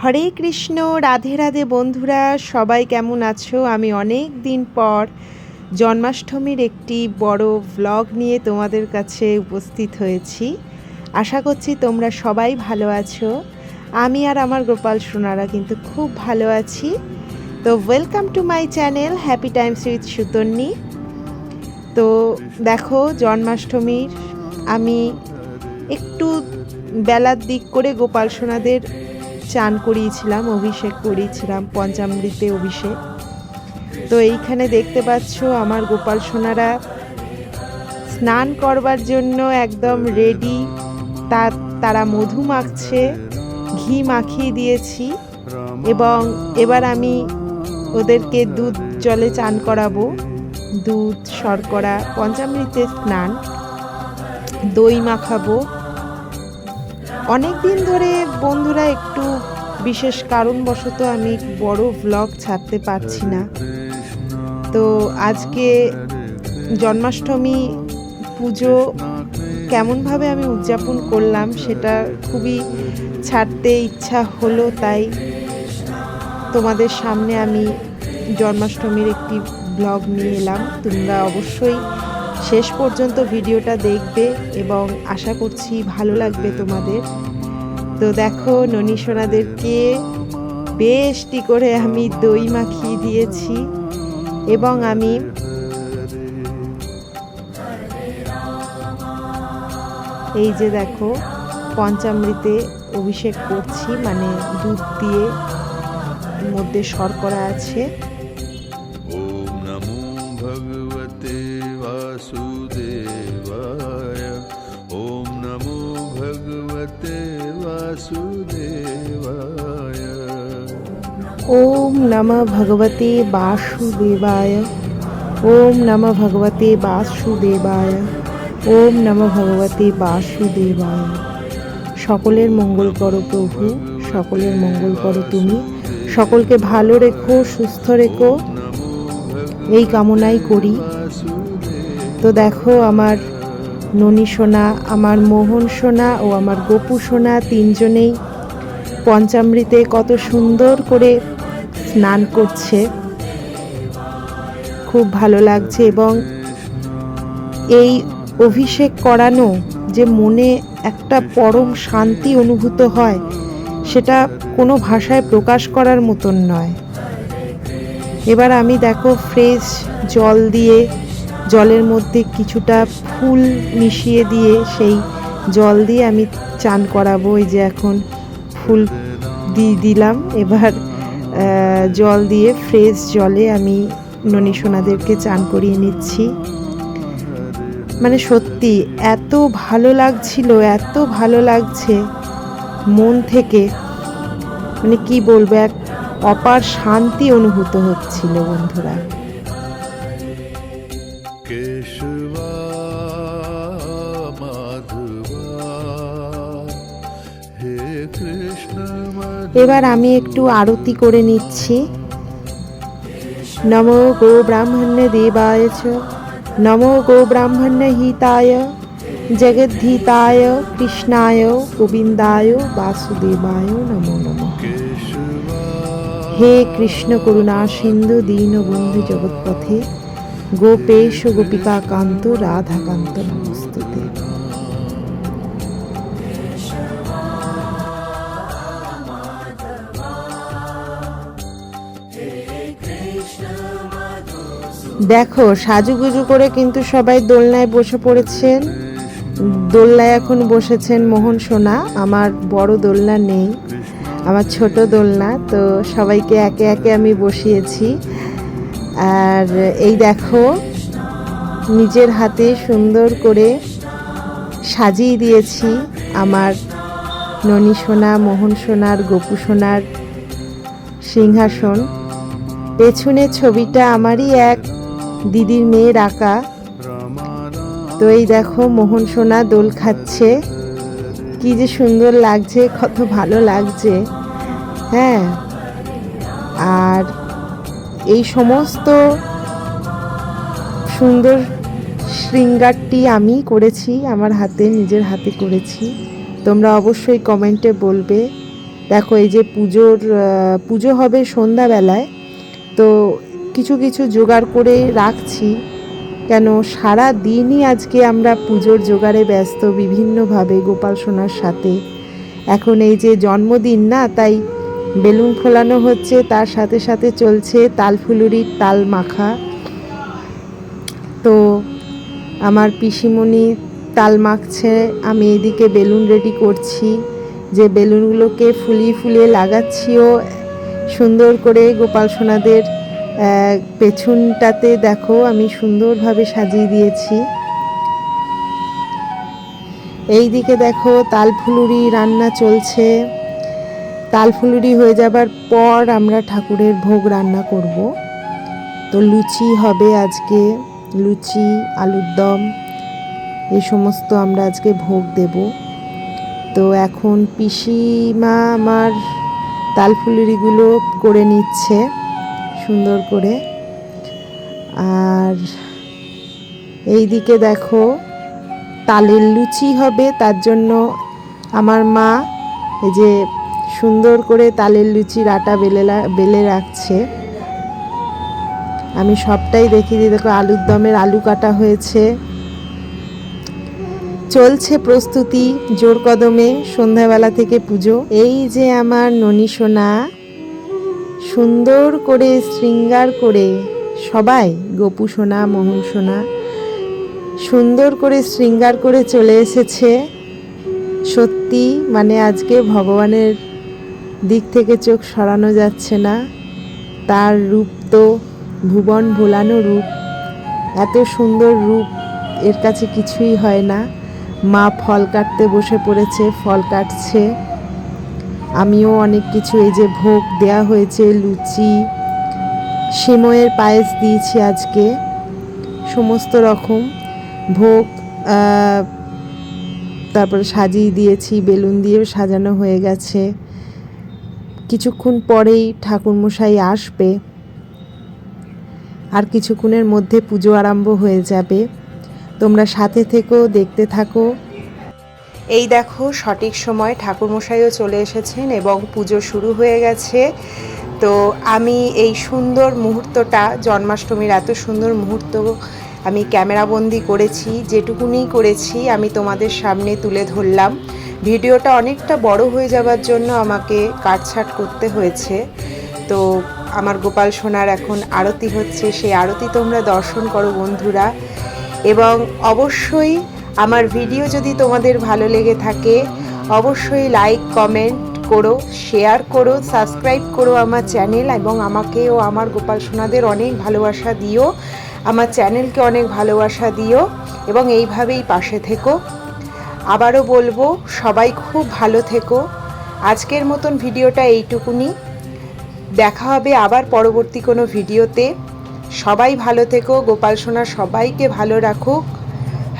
হরে কৃষ্ণ, রাধে রাধে বন্ধুরা, সবাই কেমন আছো? আমি অনেক দিন পর জন্মাষ্টমীর একটি বড় ভ্লগ নিয়ে তোমাদের কাছে উপস্থিত হয়েছি। আশা করছি তোমরা সবাই ভালো আছো। আমি আর আমার গোপাল সোনারা কিন্তু খুব ভালো আছি। তো welcome to my channel happy times with Sutanni. তো দেখো, জন্মাষ্টমীর আমি একটু বেলার দিক করে গোপাল সোনাদের চান করিয়েছিলাম, অভিষেক করিয়েছিলাম, পঞ্চামৃতে অভিষেক। তো এইখানে দেখতে পাচ্ছ আমার গোপাল সোনারা স্নান করবার জন্য একদম রেডি তা, তারা মধু মাখছে, ঘি মাখিয়ে দিয়েছি এবং এবার আমি ওদেরকে দুধ জলে চান করাবো। দুধ, শর্করা, পঞ্চামৃতে স্নান, দই মাখাবো। অনেক দিন ধরে বন্ধুরা একটু বিশেষ কারণবশত আমি বড় ভ্লগ ছাড়তে পারছি না। তো আজকে জন্মাষ্টমী পুজো কেমনভাবে আমি উদযাপন করলাম সেটা খুবই ছাড়তে ইচ্ছা হলো, তাই তোমাদের সামনে আমি জন্মাষ্টমীর একটি ব্লগ নিয়ে এলাম। তোমরা অবশ্যই শেষ পর্যন্ত ভিডিওটা দেখবে এবং আশা করছি ভালো লাগবে তোমাদের। তো দেখো, ননী সোনাদেরকে বেশটি করে আমি দই মাখিয়ে দিয়েছি এবং আমি এই যে দেখো, পঞ্চামৃতে অভিষেক করছি মানে দুধ দিয়ে মধ্যে শর্করা আছে। वासुदेवाय ॐ नमो भगवते वासुदेवाय ওম নম ভগবতে বাসুদেবায় ওম নম ভগবতে বাসুদেবায় ওম নম ভগবতে বাসুদেবায় সকলের মঙ্গল করো প্রভু সকলের মঙ্গল করো তুমি সকলকে ভালো রেখো সুস্থ রেখো এই কামনাই করি তো দেখো, আমার ননী সোনা, আমার মোহন সোনা ও আমার গোপু সোনা তিনজনেই পঞ্চামৃতে কত সুন্দর করে স্নান করছে। খুব ভালো লাগছে এবং এই অভিষেক করানো যে মনে একটা পরম শান্তি অনুভূত হয়, সেটা কোনো ভাষায় প্রকাশ করার মতন নয়। এবার আমি দেখো, ফ্রেশ জল দিয়ে জলের মধ্যে কিছুটা ফুল মিশিয়ে দিয়ে সেই জল দিয়ে আমি চান করাবো। এই যে এখন ফুল দিয়ে দিলাম। এবার জল দিয়ে ফ্রেশ জলে আমি ননী সোনাদেরকে চান করিয়ে নিচ্ছি। মানে সত্যি এত ভালো লাগছিল, এত ভালো লাগছে মন থেকে। মানে কি বলব, এক অপার শান্তি অনুভূত হচ্ছিল বন্ধুরা। এবার আমি একটু আরতি করে নিচ্ছি। নম গো ব্রাহ্মণ্য দেবায় নম গো ব্রাহ্মণ্য হিতায়, জগদ্ধিতায়, কৃষ্ণায়, গোবিন্দায়, বাসুদেবায় নমো নম। হে কৃষ্ণ করুণা সিন্ধু দীনবন্ধু জগৎপথে, গোপেশ গোপিকাকান্ত রাধাকান্ত নমস্তুতে। দেখো, সাজুগুজু করে কিন্তু সবাই দোলনায় বসে পড়েছেন। দোলনায় এখন বসেছেন মোহন সোনা, আমার বড় দোলনা নেই, আমার ছোট দোলনা, তো সবাইকে একে একে আমি বসিয়েছি। আর এই দেখো, নিজের হাতে সুন্দর করে সাজিয়ে দিয়েছি আমার ননী সোনা, মোহন সোনার, গোপু সোনার সিংহাসন। পেছনের ছবিটা আমারই এক দিদির মেয়ের আঁকা। তো এই দেখো, মোহন সোনা দোল খাচ্ছে। কি যে সুন্দর লাগছে, কত ভালো লাগছে। হ্যাঁ। আর এই সমস্ত সুন্দর শৃঙ্গারটি আমি করেছি, আমার হাতে, নিজের হাতে করেছি। তোমরা অবশ্যই কমেন্টে বলবে। দেখো, এই যে পুজোর পুজো হবে সন্ধ্যাবেলায়। তো কিছু কিছু জোগাড় করে রাখছি। কেন সারা দিনই আজকে আমরা পুজোর জোগাড়ে ব্যস্ত বিভিন্নভাবে গোপাল সোনার সাথে। এখন এই যে জন্মদিন না, তাই বেলুন ফোলানো হচ্ছে, তার সাথে সাথে চলছে তালফুলুরির তাল মাখা। তো আমার পিসিমণি তাল মাখছে, আমি এদিকে বেলুন রেডি করছি। যে বেলুনগুলোকে ফুলিয়ে ফুলিয়ে লাগাচ্ছিও, সুন্দর করে গোপাল সোনাদের পেছনটাতে দেখো, আমি সুন্দরভাবে সাজিয়ে দিয়েছি। এই দিকে দেখো, তালফুলুরি রান্না চলছে। তালফুলুরি হয়ে যাবার পর আমরা ঠাকুরের ভোগ রান্না করব। তো লুচি হবে আজকে, লুচি, আলুর দম এই সমস্ত আমরা আজকে ভোগ দেব। তো এখন পিসিমা আমার তালফুলুরিগুলো করে নিচ্ছে। সুন্দর করে। আর এই দিকে দেখো, তালের লুচি হবে, তার জন্য আমার মা এই যে সুন্দর করে তালের লুচির আটা বেলে বেলে রাখছে। আমি সবটাই দেখি দিই। দেখো, আলুর দমের আলু কাটা হয়েছে। চলছে প্রস্তুতি জোর কদমে সন্ধ্যাবেলা থেকে পুজো। এই যে আমার ননী সোনা সুন্দর করে শৃঙ্গার করে, সবাই, গোপু সোনা, মোহন সোনা, সুন্দর করে শৃঙ্গার করে চলে এসেছে। সত্যি মানে আজকে ভগবানের দিক থেকে চোখ সরানো যাচ্ছে না। তার রূপ তো ভুবন ভোলানো রূপ। এত সুন্দর রূপ এর কাছে কিছুই হয় না। মা ফল কাটতে বসে পড়েছে, ফল কাটছে। আমিও অনেক কিছু এই যে ভোগ দেয়া হয়েছে, লুচি, সিময়ের পায়েস দিয়েছি আজকে, সমস্ত রকম ভোগ তারপরে সাজিয়ে দিয়েছি, বেলুন দিয়েও সাজানো হয়ে গেছে। কিছুক্ষণ পরেই ঠাকুরমশাই আসবে। আর কিছুক্ষণের মধ্যে পুজো আরম্ভ হয়ে যাবে। তোমরা সাথে থেকেও দেখতে থাকো। এই দেখো, সঠিক সময় ঠাকুরমশাইও চলে এসেছেন এবং পুজো শুরু হয়ে গেছে। তো আমি এই সুন্দর মুহূর্তটা, জন্মাষ্টমীর এত সুন্দর মুহূর্ত আমি ক্যামেরাবন্দি করেছি, যেটুকুনি করেছি আমি তোমাদের সামনে তুলে ধরলাম। ভিডিওটা অনেকটা বড় হয়ে যাবার জন্য আমাকে কাটছাট করতে হয়েছে। তো আমার গোপাল সোনার এখন আরতি হচ্ছে, সেই আরতি তোমরা দর্শন করো বন্ধুরা। এবং অবশ্যই আমার ভিডিও যদি তোমাদের ভালো লেগে থাকে, অবশ্যই লাইক কমেন্ট করো শেয়ার করো সাবস্ক্রাইব করো আমার চ্যানেল এবং আমাকে ও আমার গোপাল সোনাদের অনেক ভালোবাসা দিও, আমার চ্যানেলকে অনেক ভালোবাসা দিও এবং এইভাবেই পাশে থেকো। আবারও বলব, সবাই খুব ভালো থেকো। আজকের মতন ভিডিওটা এইটুকুনি। দেখা হবে আবার পরবর্তী কোনো ভিডিওতে। সবাই ভালো থেকো, গোপাল সোনা সবাইকে ভালো রাখুক।